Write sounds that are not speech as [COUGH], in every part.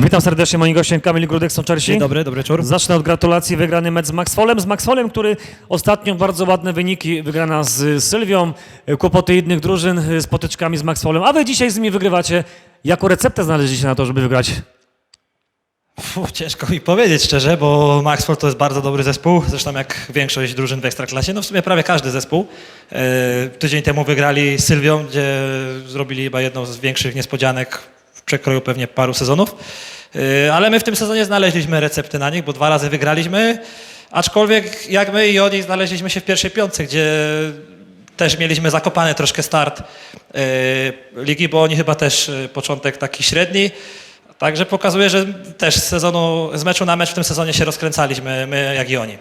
Witam serdecznie, moim gościem Kamil Grudek, są Czersi. Dzień dobry, dobry wieczór. Zacznę od gratulacji wygrany mecz z Maxwolem. Z Maxwolem, który ostatnio bardzo ładne wyniki wygrana z Sylwią, kłopoty innych drużyn e, z potyczkami z Maxwolem, a wy dzisiaj z nimi wygrywacie. Jaką receptę znaleźliście na to, żeby wygrać? Fu, ciężko mi powiedzieć szczerze, bo Maxwell to jest bardzo dobry zespół, zresztą jak większość drużyn w Ekstraklasie, no w sumie prawie każdy zespół. E, tydzień temu wygrali z Sylwią, gdzie zrobili chyba jedną z większych niespodzianek przekroju pewnie paru sezonów. E, ale my w tym sezonie znaleźliśmy recepty na nich, bo dwa razy wygraliśmy, aczkolwiek jak my i oni znaleźliśmy się w pierwszej piątce, gdzie też mieliśmy zakopany troszkę start e, ligi, bo oni chyba też e, początek taki średni. Także pokazuje, że też z sezonu, z meczu na mecz w tym sezonie się rozkręcaliśmy, my jak i oni.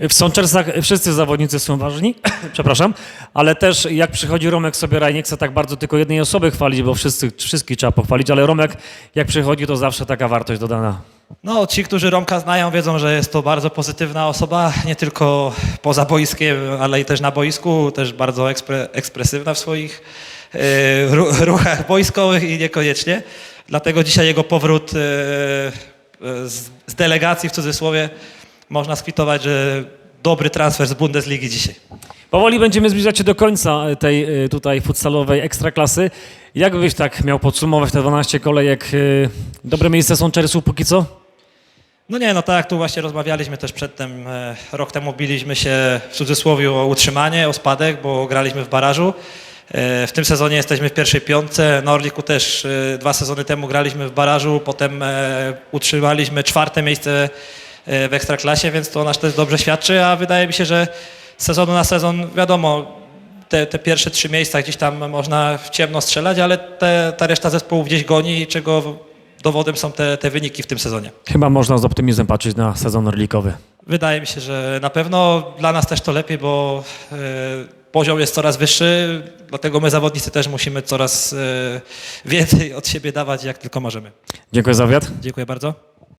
W Sączersach wszyscy zawodnicy są ważni, [COUGHS] przepraszam, ale też jak przychodzi Romek Sobieraj, nie chcę tak bardzo tylko jednej osoby chwalić, bo wszyscy, wszystkich trzeba pochwalić, ale Romek jak przychodzi, to zawsze taka wartość dodana. No, ci, którzy Romka znają, wiedzą, że jest to bardzo pozytywna osoba, nie tylko poza boiskiem, ale i też na boisku, też bardzo ekspre, ekspresywna w swoich ru, ruchach boiskowych i niekoniecznie. Dlatego dzisiaj jego powrót e, e, z, delegacji w cudzysłowie można skwitować, że dobry transfer z Bundesligi dzisiaj. Powoli będziemy zbliżać się do końca tej y, tutaj futsalowej ekstraklasy. Jak byś tak miał podsumować te 12 kolejek? Dobre miejsce są Czersu póki co? No nie, no tak tu właśnie rozmawialiśmy też przedtem, e, rok temu biliśmy się w cudzysłowie o utrzymanie, o spadek, bo graliśmy w barażu. E, W tym sezonie jesteśmy w pierwszej piątce. Na Orliku też e, dwa sezony temu graliśmy w barażu, potem e, utrzymaliśmy czwarte miejsce w Ekstraklasie, więc to nas też dobrze świadczy, a wydaje mi się, że sezonu na sezon, wiadomo, te, te pierwsze trzy miejsca gdzieś tam można w ciemno strzelać, ale te, ta reszta zespołów gdzieś goni, czego dowodem są te, te wyniki w tym sezonie. Chyba można z optymizmem patrzeć na sezon orlikowy. Wydaje mi się, że na pewno dla nas też to lepiej, bo e, poziom jest coraz wyższy, dlatego my zawodnicy też musimy coraz e, więcej od siebie dawać, jak tylko możemy. Dziękuję za wywiad. Dziękuję bardzo.